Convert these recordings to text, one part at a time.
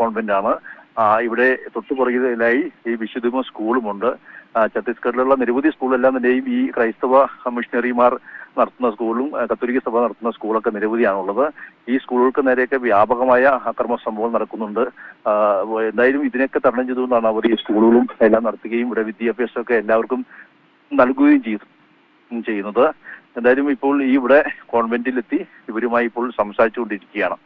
Convent ആണ്. ഇവിടെ തൊട്ടുപുറകിലായി ഈ വിശുദ്ധമ സ്കൂളുമുണ്ട്. ഛത്തീസ്ഗഡിലുള്ള നിരവധി സ്കൂളെല്ലാം തന്നെയും ഈ ക്രൈസ്തവ മിഷണറിമാർ നടത്തുന്ന സ്കൂളും കത്തോലിക്ക സഭ നടത്തുന്ന സ്കൂളൊക്കെ നിരവധിയാണുള്ളത്. ഈ സ്കൂളുകൾക്ക് നേരെയൊക്കെ വ്യാപകമായ അക്രമ സംഭവം നടക്കുന്നുണ്ട് എന്തായാലും ഇതിനൊക്കെ തരണം ചെയ്തുകൊണ്ടാണ് അവർ ഈ സ്കൂളുകളും എല്ലാം നടത്തുകയും ഇവിടെ വിദ്യാഭ്യാസമൊക്കെ എല്ലാവർക്കും നൽകുകയും ചെയ്തു ചെയ്യുന്നത്. എന്തായാലും ഇപ്പോൾ ഈ ഇവിടെ കോൺവെന്റിലെത്തി ഇവരുമായി ഇപ്പോൾ സംസാരിച്ചുകൊണ്ടിരിക്കുകയാണ്.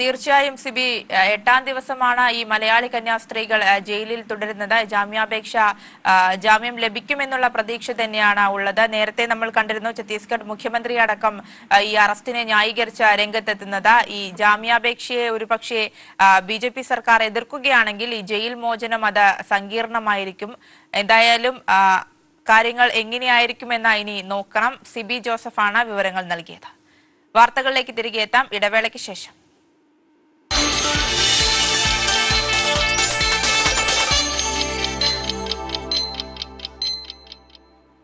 തീർച്ചയായും സിബി എട്ടാം ദിവസമാണ് ഈ മലയാളി കന്യാസ്ത്രീകൾ ജയിലിൽ തുടരുന്നത്. ജാമ്യാപേക്ഷ ജാമ്യം ലഭിക്കുമെന്നുള്ള പ്രതീക്ഷ തന്നെയാണ് ഉള്ളത്. നേരത്തെ നമ്മൾ കണ്ടിരുന്നു ഛത്തീസ്ഗഡ് മുഖ്യമന്ത്രി അടക്കം ഈ അറസ്റ്റിനെ ന്യായീകരിച്ച രംഗത്തെത്തുന്നത്. ഈ ജാമ്യാപേക്ഷയെ ഒരുപക്ഷെ ബി ജെ പി സർക്കാർ എതിർക്കുകയാണെങ്കിൽ ഈ ജയിൽ മോചനം അത് സങ്കീർണമായിരിക്കും. എന്തായാലും കാര്യങ്ങൾ എങ്ങനെയായിരിക്കുമെന്ന് ഇനി നോക്കണം. സിബി ജോസഫാണ് വിവരങ്ങൾ നൽകിയത്. വാർത്തകളിലേക്ക് തിരികെ എത്താം. ഇടവേളയ്ക്ക് ശേഷം.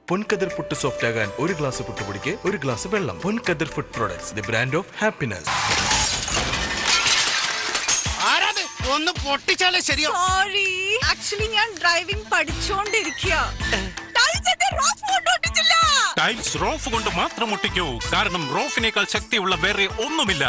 പൊൻകതിർ പുട്ട് സോഫ്റ്റ് ആകാൻ ഒരു ഗ്ലാസ് പുട്ടുപൊടിക്ക് ഒരു ഗ്ലാസ് വെള്ളം. Ponkathir food products the brand of happiness ഒന്ന് പൊട്ടിച്ചാലേ ശരിയോ. സോറി ആക്ച്വലി ഞാൻ ഡ്രൈവിംഗ് പഠിച്ചോണ്ടിരിക്കുക ടൈൽസ് റോഫ് കൊണ്ട് മാത്രം ഒട്ടിക്കൂ. കാരണം റോഫിനേക്കാൾ ശക്തിയുള്ള വേറെ ഒന്നുമില്ല.